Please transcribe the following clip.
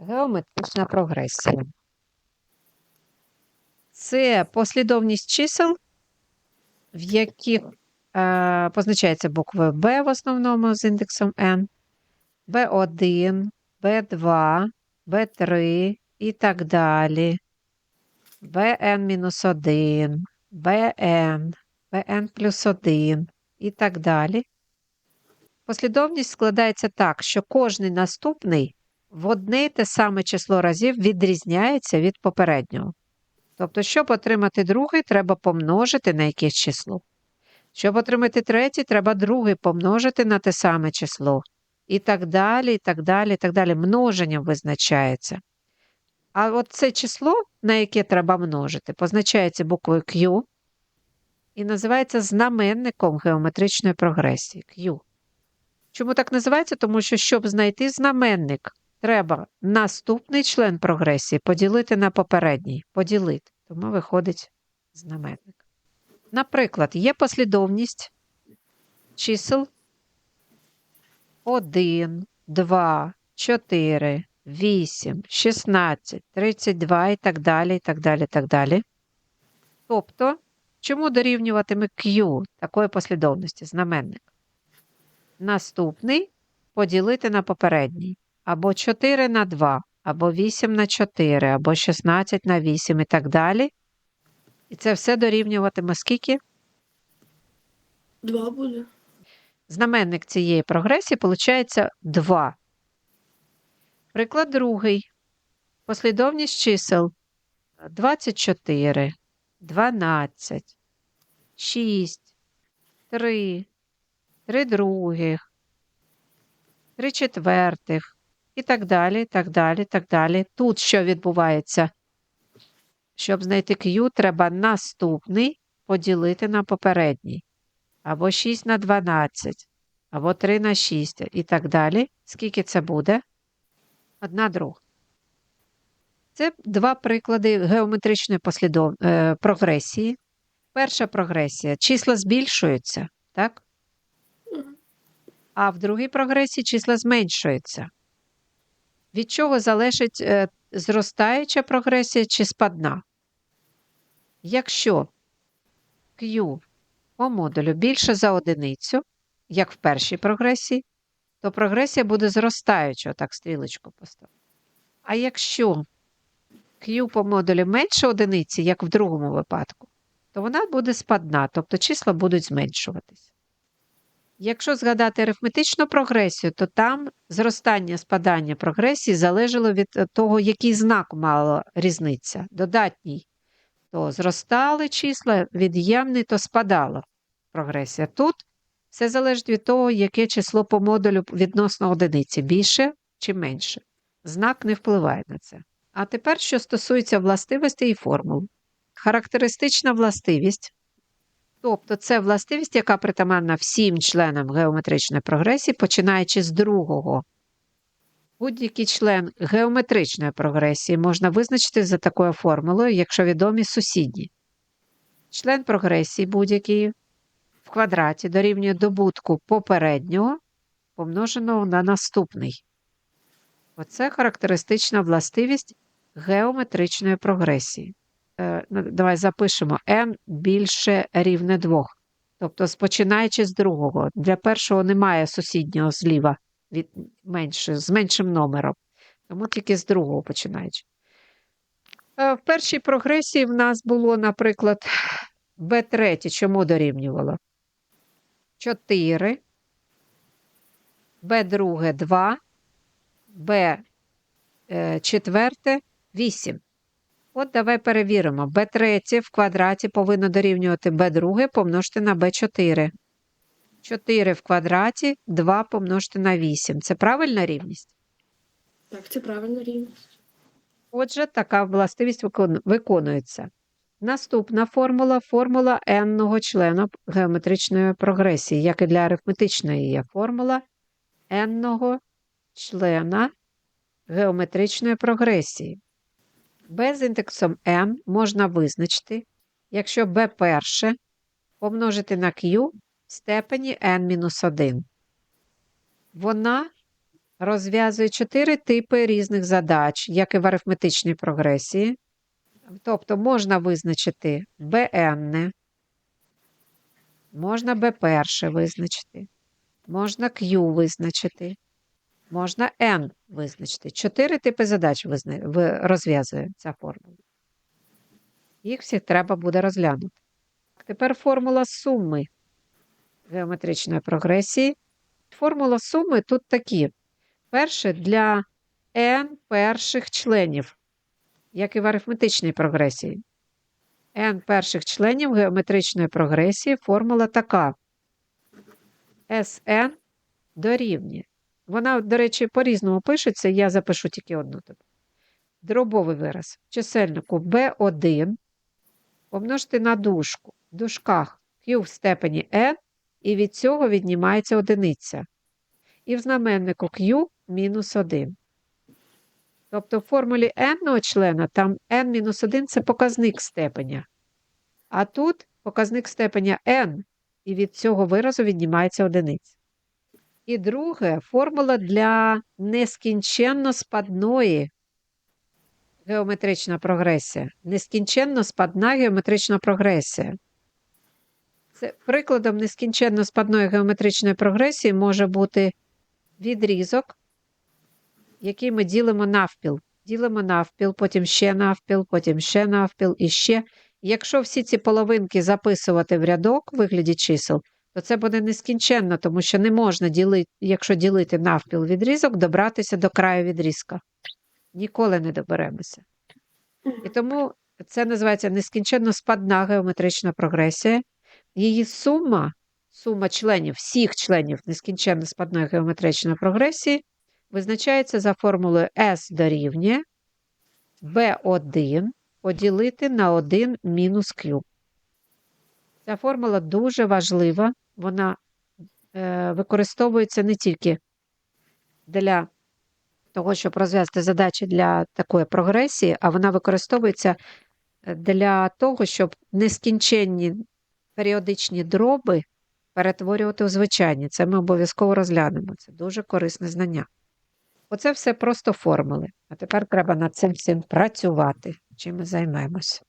Геометрична прогресія. Це послідовність чисел, в яких е, позначається буквою b в основному з індексом n, b1, b2, b3 і так далі. bn-1, bn, bn плюс 1 і так далі. Послідовність складається так, що кожний наступний в одне й те саме число разів відрізняється від попереднього. Тобто, щоб отримати другий, треба помножити на якесь число. Щоб отримати третій, треба другий помножити на те саме число. І так далі, і так далі, і так далі. Множенням визначається. А от це число, на яке треба множити, позначається буквою Q і називається знаменником геометричної прогресії Q. Чому так називається? Тому що, щоб знайти знаменник, треба наступний член прогресії поділити на попередній. Поділити. Тому виходить знаменник. Наприклад, є послідовність чисел 1, 2, 4, 8, 16, 32 і так далі, і так далі, і так далі. Тобто, чому дорівнюватиме Q такої послідовності, знаменник? Наступний поділити на попередній. Або 4 на 2, або 8 на 4, або 16 на 8 і так далі. І це все дорівнюватиме скільки? Два буде. Знаменник цієї прогресії виходить 2. Приклад другий. Послідовність чисел 24, 12, 6, 3, 3 других, 3 четвертих і так далі, так далі, так далі. Тут що відбувається? Щоб знайти Q, треба наступний поділити на попередній. Або 6 на 12, або 3 на 6 і так далі. Скільки це буде? Одна друга. Це два приклади геометричної послідов... е, прогресії. Перша прогресія числа збільшуються, так? А в другій прогресії числа зменшуються. Від чого залежить е, зростаюча прогресія чи спадна? Якщо Q по модулю більше за одиницю, як в першій прогресії, то прогресія буде зростаюча, так стрілочку поставити. А якщо Q по модулі менше одиниці, як в другому випадку, то вона буде спадна, тобто числа будуть зменшуватися. Якщо згадати арифметичну прогресію, то там зростання спадання прогресії залежало від е, того, який знак мала різниця. Додатній то зростали числа, від'ємний, то спадала прогресія. Тут все залежить від того, яке число по модулю відносно одиниці більше чи менше. Знак не впливає на це. А тепер, що стосується властивостей і формул. Характеристична властивість, тобто це властивість, яка притаманна всім членам геометричної прогресії, починаючи з другого. Будь-який член геометричної прогресії можна визначити за такою формулою, якщо відомі сусідні. Член прогресії будь-який в квадраті дорівнює добутку попереднього, помноженого на наступний. Оце характеристична властивість геометричної прогресії. Е, ну, давай запишемо n більше рівне 2. Тобто, починаючи з другого. Для першого немає сусіднього зліва від менше, з меншим номером. Тому тільки з другого починаючи. Е, В першій прогресії в нас було, наприклад, b3, чому дорівнювало? 4, b2 2, b е, четверте 8. От давай перевіримо. b3 в квадраті повинно дорівнювати b2 помножити на b4. 4 в квадраті 2 помножити на 8. Це правильна рівність? Так, це правильна рівність. Отже, така властивість виконується. Наступна формула формула n-ного члена геометричної прогресії, як і для арифметичної є формула n-ного члена геометричної прогресії. B з індексом n можна визначити, якщо b перше помножити на q в степені n-1. Вона розв'язує чотири типи різних задач, як і в арифметичній прогресії. Тобто можна визначити БН, можна Б1 визначити, можна Q визначити, можна N визначити. Чотири типи задач розв'язує ця формула. Їх всіх треба буде розглянути. Тепер формула суми геометричної прогресії. Формула суми тут такі. Перше для n перших членів, як і в арифметичній прогресії. n перших членів геометричної прогресії формула така. Sn дорівнює. Вона, до речі, по-різному пишеться, я запишу тільки одну тут. Дробовий вираз в чисельнику b1 помножити на дужку. В дужках q в степені n, і від цього віднімається одиниця. І в знаменнику q мінус 1. Тобто в формулі n члена там n-1 це показник степеня. А тут показник степеня n, і від цього виразу віднімається одиниця. І друге формула для нескінченно спадної геометрична прогресія. Нескінченно спадна геометрична прогресія. Це прикладом нескінченно спадної геометричної прогресії може бути відрізок, який ми ділимо навпіл. Ділимо навпіл, потім ще навпіл, потім ще навпіл і ще. Якщо всі ці половинки записувати в рядок у вигляді чисел, то це буде нескінченно, тому що не можна ділити, якщо ділити навпіл відрізок, добратися до краю відрізка. Ніколи не доберемося. І тому це називається нескінченно спадна геометрична прогресія. Її сума, сума членів, всіх членів нескінченно спадної геометричної прогресії, визначається за формулою S дорівнює B1 поділити на 1 мінус Q. Ця формула дуже важлива, вона е, використовується не тільки для того, щоб розв'язати задачі для такої прогресії, а вона використовується для того, щоб нескінченні періодичні дроби перетворювати у звичайні. Це ми обов'язково розглянемо. Це дуже корисне знання. Оце все просто формули. А тепер треба над цим всім працювати. Чим ми займемось.